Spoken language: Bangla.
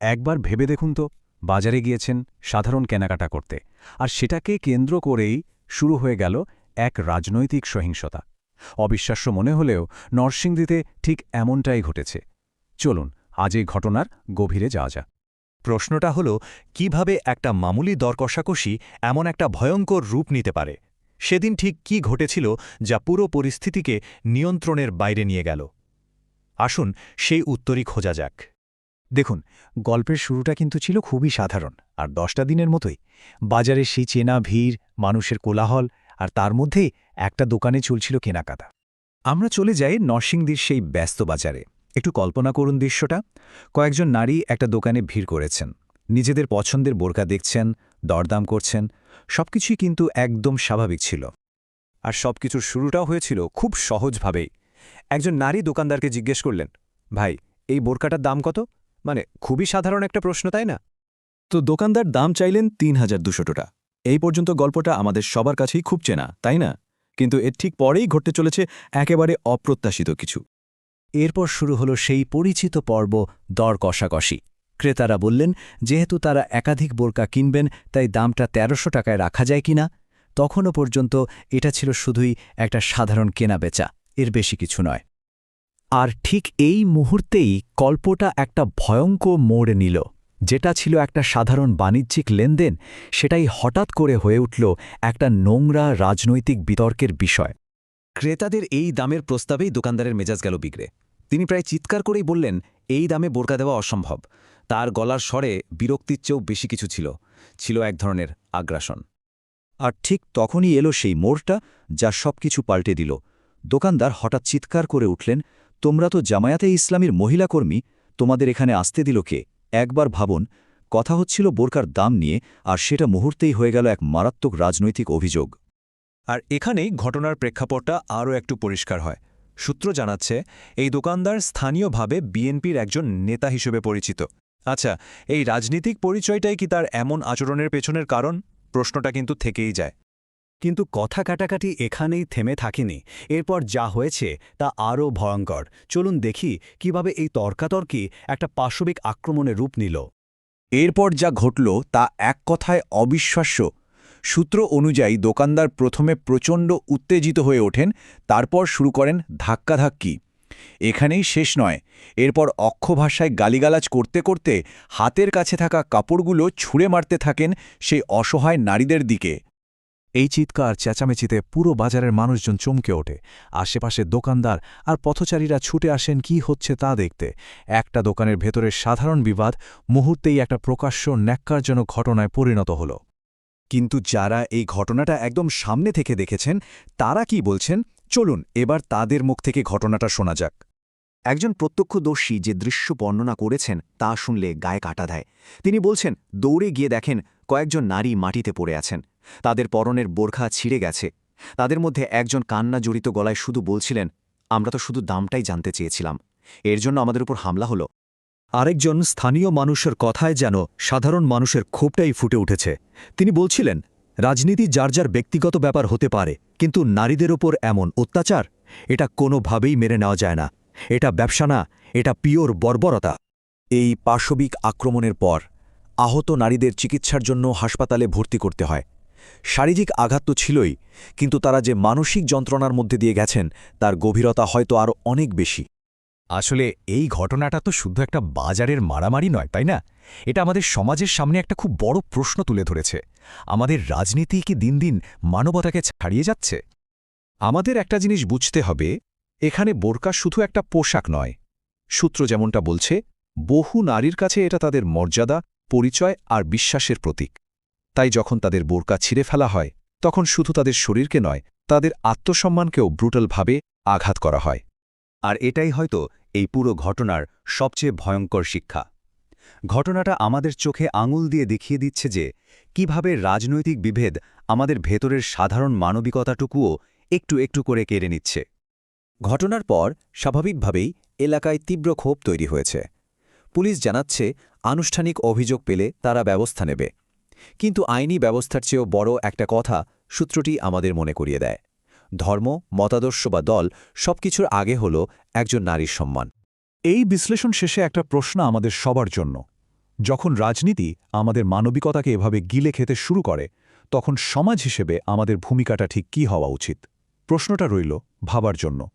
একবার ভেবে দেখুন তো, বাজারে গিয়েছেন সাধারণ কেনাকাটা করতে। আর সেটাকে কেন্দ্র করেই শুরু হয়ে গেল এক রাজনৈতিক সহিংসতা। অবিশ্বাস্য মনে হলেও নরসিংদীতে ঠিক এমনটাই ঘটেছে। চলুন, আজ এই ঘটনার গভীরে যাওয়া যাক। প্রশ্নটা হল, কীভাবে একটা মামুলি দরকষাকষি এমন একটা ভয়ঙ্কর রূপ নিতে পারে? সেদিন ঠিক কি ঘটেছিল যা পুরো পরিস্থিতিকে নিয়ন্ত্রণের বাইরে নিয়ে গেল? আসুন, সেই উত্তরই খোঁজা যাক। দেখুন, গল্পের শুরুটা কিন্তু ছিল খুবই সাধারণ, আর দশটা দিনের মতোই। বাজারে সেই চেনা ভিড়, মানুষের কোলাহল, আর তার মধ্যে একটা দোকানে চলছিল কেনাকাটা। আমরা চলে যাই নরসিংদীর সেই ব্যস্ত বাজারে। একটু কল্পনা করুন দৃশ্যটা। কয়েকজন নারী একটা দোকানে ভিড় করেছেন। নিজেদের পছন্দের বোরকা দেখছেন, দরদাম করছেন, সবকিছুই কিন্তু একদম স্বাভাবিক ছিল। আর সবকিছুর শুরুটাও হয়েছিল খুব সহজভাবেই। একজন নারী দোকানদারকে জিজ্ঞেস করলেন ভাই এই বোরকাটার দাম কত? মানে খুবই সাধারণ একটা প্রশ্ন তাই না? তো দোকানদার দাম চাইলেন তিন হাজার দুশো টাকা। এই পর্যন্ত গল্পটা আমাদের সবার কাছেই খুব চেনা তাই না? কিন্তু এর ঠিক পরেই ঘটতে চলেছে একেবারে অপ্রত্যাশিত কিছু। এরপর শুরু হলো সেই পরিচিত পর্ব দর কষাকষি। ক্রেতারা বললেন যেহেতু তারা একাধিক বোরকা কিনবেন তাই দামটা তেরোশো টাকায় রাখা যায় কিনা? তখনও পর্যন্ত এটা ছিল শুধুই একটা সাধারণ কেনাবেচা এর বেশি কিছু নয়। আর ঠিক এই মুহূর্তেই কল্পটা একটা ভয়ঙ্কর মোড় নিল যেটা ছিল একটা সাধারণ বাণিজ্যিক লেনদেন সেটাই হঠাৎ করে হয়ে উঠল একটা নোংরা রাজনৈতিক বিতর্কের বিষয়। ক্রেতাদের এই দামের প্রস্তাবেই দোকানদারের মেজাজ গেল বিগড়ে। তিনি প্রায় চিৎকার করেই বললেন এই দামে বোরকা দেওয়া অসম্ভব। তার গলার স্বরে বিরক্তির চেয়েও বেশি কিছু ছিল ছিল এক ধরনের আগ্রাসন। আর ঠিক তখনই এলো সেই মোড়টা যা সবকিছু পাল্টে দিল। দোকানদার হঠাৎ চিৎকার করে উঠলেন তোমরা তো জামায়াতে ইসলামীর মহিলা কর্মী, তোমাদের এখানে আসতে দিল কে? একবার ভাবুন, কথা হচ্ছিল বোরকার দাম নিয়ে, আর সেটা মুহূর্তেই হয়ে গেল এক মারাত্মক রাজনৈতিক অভিযোগ। আর এখানেই ঘটনার প্রেক্ষাপটটা আরও একটু পরিষ্কার হয়। সূত্র জানাচ্ছে, এই দোকানদার স্থানীয়ভাবে বিএনপির একজন নেতা হিসেবে পরিচিত। আচ্ছা এই রাজনীতিক পরিচয়টাই কি তার এমন আচরণের পেছনের কারণ? প্রশ্নটা কিন্তু থেকেই যায়। কিন্তু কথা কাটাকাটি এখানেই থেমে থাকেনি। এরপর যা হয়েছে তা আরও ভয়ঙ্কর। চলুন দেখি কীভাবে এই তর্কাতর্কি একটা পাশবিক আক্রমণের রূপ নিল। এরপর যা ঘটল তা এক কথায় অবিশ্বাস্য। সূত্র অনুযায়ী দোকানদার প্রথমে প্রচণ্ড উত্তেজিত হয়ে ওঠেন, তারপর শুরু করেন ধাক্কাধাক্কি। এখানেই শেষ নয়। এরপর অক্ষ ভাষায় গালিগালাজ করতে করতে হাতের কাছে থাকা কাপড়গুলো ছুঁড়ে মারতে থাকেন সেই অসহায় নারীদের দিকে। এই চিৎকার চেঁচামেচিতে পুরো বাজারের মানুষজন চমকে ওঠে। আশেপাশে দোকানদার আর পথচারীরা ছুটে আসেন কি হচ্ছে তা দেখতে। একটা দোকানের ভেতরের সাধারণ বিবাদ মুহূর্তেই একটা প্রকাশ্য ন্যাক্কারজনক ঘটনায় পরিণত হল। কিন্তু যারা এই ঘটনাটা একদম সামনে থেকে দেখেছেন, তারা কি বলছেন? চলুন, এবার তাদের মুখ থেকে ঘটনাটা শোনা যাক। একজন প্রত্যক্ষদর্শী যে দৃশ্য বর্ণনা করেছেন, তা শুনলে গায়ে কাটা দেয়। তিনি বলছেন, দৌড়ে গিয়ে দেখেন কয়েকজন নারী মাটিতে পড়ে আছেন। তাদের পরনের বোরখা ছিঁড়ে গেছে। তাদের মধ্যে একজন কান্না জড়িত গলায় শুধু বলছিলেন, আমরা তো শুধু দামটাই জানতে চেয়েছিলাম। এর জন্য আমাদের উপর হামলা হলো। আরেকজন স্থানীয় মানুষের কথায় যেন সাধারণ মানুষের ক্ষোভটাই ফুটে উঠেছে। তিনি বলছিলেন, রাজনীতি যার যার ব্যক্তিগত ব্যাপার হতে পারে, কিন্তু নারীদের ওপর এমন অত্যাচার, এটা কোনোভাবেই মেনে নেওয়া যায় না। এটা ব্যবসা না, এটা পিওর বর্বরতা। এই পাশবিক আক্রমণের পর আহত নারীদের চিকিৎসার জন্য হাসপাতালে ভর্তি করতে হয়। শারীরিক আঘাত তো ছিলই, কিন্তু তারা যে মানসিক যন্ত্রণার মধ্যে দিয়ে গেছেন, তার গভীরতা হয়তো আরও অনেক বেশি। আসলে এই ঘটনাটা তো শুধু একটা বাজারের মারামারি নয়, তাই না? এটা আমাদের সমাজের সামনে একটা খুব বড় প্রশ্ন তুলে ধরেছে। আমাদের রাজনীতি কি দিন দিন মানবতাকে ছাড়িয়ে যাচ্ছে? আমাদের একটা জিনিস বুঝতে হবে, এখানে বোরকা শুধু একটা পোশাক নয়। সূত্র যেমনটা বলছে, বহু নারীর কাছে এটা তাদের মর্যাদা, পরিচয় আর বিশ্বাসের প্রতীক। তাই যখন তাদের বোরকা ছিঁড়ে ফেলা হয়, তখন শুধু তাদের শরীরকে নয়, তাদের আত্মসম্মানকেও ব্রুটালভাবে আঘাত করা হয়। আর এটাই হয়তো এই পুরো ঘটনার সবচেয়ে ভয়ঙ্কর শিক্ষা। ঘটনাটা আমাদের চোখে আঙুল দিয়ে দেখিয়ে দিচ্ছে যে, কীভাবে রাজনৈতিক বিভেদ আমাদের ভেতরের সাধারণ মানবিকতাটুকুও একটু একটু করে কেড়ে নিচ্ছে। ঘটনার পর, স্বাভাবিকভাবেই এলাকায় তীব্র ক্ষোভ তৈরি হয়েছে। পুলিশ জানাচ্ছে, আনুষ্ঠানিক অভিযোগ পেলে তারা ব্যবস্থা নেবে। কিন্তু আইনি ব্যবস্থার চেয়েও বড় একটা কথা সূত্রটি আমাদের মনে করিয়ে দেয়। ধর্ম, মতাদর্শ বা দল সবকিছুর আগে হল একজন নারীর সম্মান। এই বিশ্লেষণ শেষে একটা প্রশ্ন আমাদের সবার জন্য। যখন রাজনীতি আমাদের মানবিকতাকে এভাবে গিলে খেতে শুরু করে, তখন সমাজ হিসেবে আমাদের ভূমিকাটা ঠিক কী হওয়া উচিত? প্রশ্নটা রইল ভাবার জন্য।